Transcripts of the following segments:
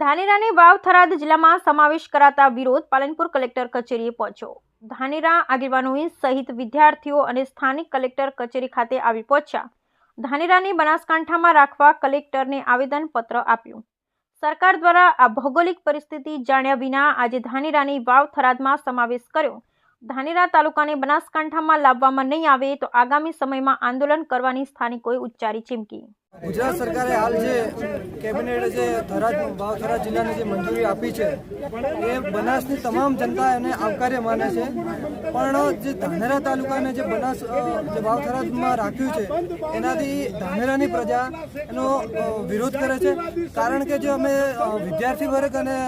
ધાનેરાને વાવ થરાદ જિલ્લામાં સમાવેશ કરાતા વિરોધ પાલનપુર કલેક્ટર કચેરીએ પહોંચ્યો. ધાનેરા આગેવાનોએ સહિત વિદ્યાર્થીઓ અને સ્થાનિક કલેક્ટર કચેરી ખાતે આવી પહોંચ્યા. ધાનેરાને બનાસકાંઠામાં રાખવા કલેક્ટરને આવેદનપત્ર આપ્યું. સરકાર દ્વારા આ ભૌગોલિક પરિસ્થિતિ જાણ્યા વિના આજે ધાનેરાની વાવ થરાદમાં સમાવેશ કર્યો. ધાનેરા તાલુકાને બનાસકાંઠામાં લાવવામાં નહીં આવે તો આગામી સમયમાં આંદોલન કરવાની સ્થાનિકોએ ઉચ્ચારી ચીમકી. ગુજરાત સરકારે હાલ જે કેબિનેટ જે થરાદ ભાવથરા જિલ્લાને જે મંજૂરી આપી છે, એ બનાસની તમામ જનતા એને આવકાર્ય માને છે. પણ જે ધાનેરા તાલુકાને જે બનાસ જે વાવ થરાદમાં રાખ્યું છે, એનાથી ધાનેરાની પ્રજા એનો વિરોધ કરે છે. કારણ કે જે અમે વિદ્યાર્થી વર્ગ અને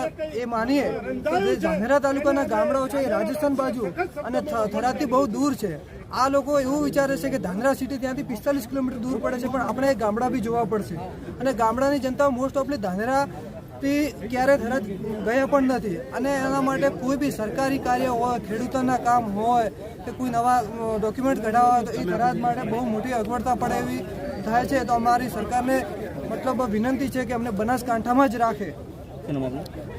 એ માનીએ કે જે ધાનેરા તાલુકાના ગામડાઓ છે, એ રાજસ્થાન બાજુ અને થરાદથી બહુ દૂર છે. આ લોકો એવું વિચારે છે કે ધાંગરા સિટી ત્યાંથી પિસ્તાલીસ કિલોમીટર દૂર પડે છે પણ આપણે ગામડા બી જોવા પડશે. અને ગામડાની જનતા મોસ્ટ ઓફલી ધાંધ્રાથી ક્યારે થરાદ ગયા પણ નથી. અને એના માટે કોઈ બી સરકારી કાર્ય હોય ખેડૂતોના કામ હોય કે કોઈ નવા ડોક્યુમેન્ટ કઢાવવા હોય તો એ ધરાજ માટે બહુ મોટી અગવડતા પડે એવી થાય છે. તો અમારી સરકારને મતલબ વિનંતી છે કે અમને બનાસકાંઠામાં જ રાખે.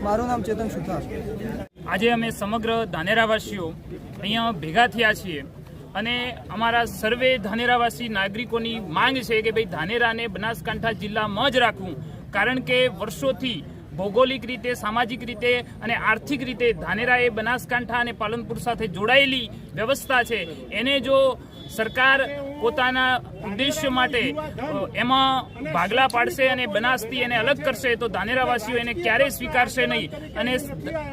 મારું નામ ચેતન સુથાર. આજે અમે સમગ્ર ધાનેરાવાસીઓ અહીંયા ભેગા થયા છીએ. અને અમારા સર્વે ધાનેરાવાસી નાગરિકોની માંગ છે કે ભાઈ ધાનેરાને બનાસકાંઠા જિલ્લામાં જ રાખવું. કારણ કે વર્ષોથી ભૌગોલિક રીતે, સામાજિક રીતે અને આર્થિક રીતે ધાનેરા એ બનાસકાંઠા અને પાલનપુર સાથે જોડાયેલી વ્યવસ્થા છે. એને જો સરકાર પોતાના ઉદ્દેશ્ય માટે એમાં ભાગલા પાડશે અને બનાસથી એને અલગ કરશે તો ધાનેરાવાસીઓ એને ક્યારેય સ્વીકારશે નહીં. અને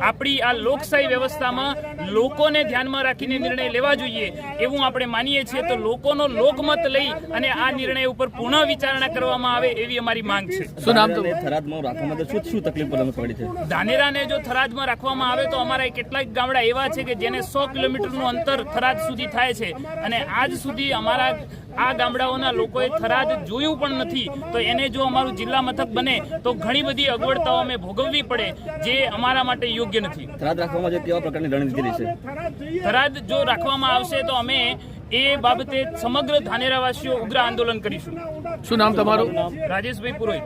આપણી આ લોકશાહી વ્યવસ્થામાં લોકોને ધ્યાનમાં રાખીને નિર્ણય લેવા જોઈએ એવું આપણે માનીએ છીએ. તો લોકોનો લોકમત લઈ અને આ નિર્ણય ઉપર પુનઃ વિચારણા કરવામાં આવે એવી અમારી માંગ છે. શું નામ તો થરાદમાં રાખવામાં શું શું તકલીફ પડી છે? ધાનેરાને જો થરાદમાં રાખવામાં આવે તો અમારા કેટલાક ગામડા એવા છે કે જેને સો કિલોમીટરનું અંતર થરાદ સુધી થાય છે. અને આજ સુધી અમારા આ ગામડાઓના લોકોએ થરાદ જોયું પણ નથી. તો એને જો અમારું જિલ્લા મથક બને તો ઘણી બધી અગવડતાઓ અમે ભોગવવી પડે જે અમારા માટે યોગ્ય નથી. થરાદ રાખવામાં જે કેવા પ્રકારની રણનીતિ છે? થરાદ જો રાખવામાં આવશે તો અમે એ બાબતે સમગ્ર ધાનેરાવાસીઓ ઉગ્ર આંદોલન કરીશું. શું નામ તમારું? રાજેશભાઈ પુરોહિત.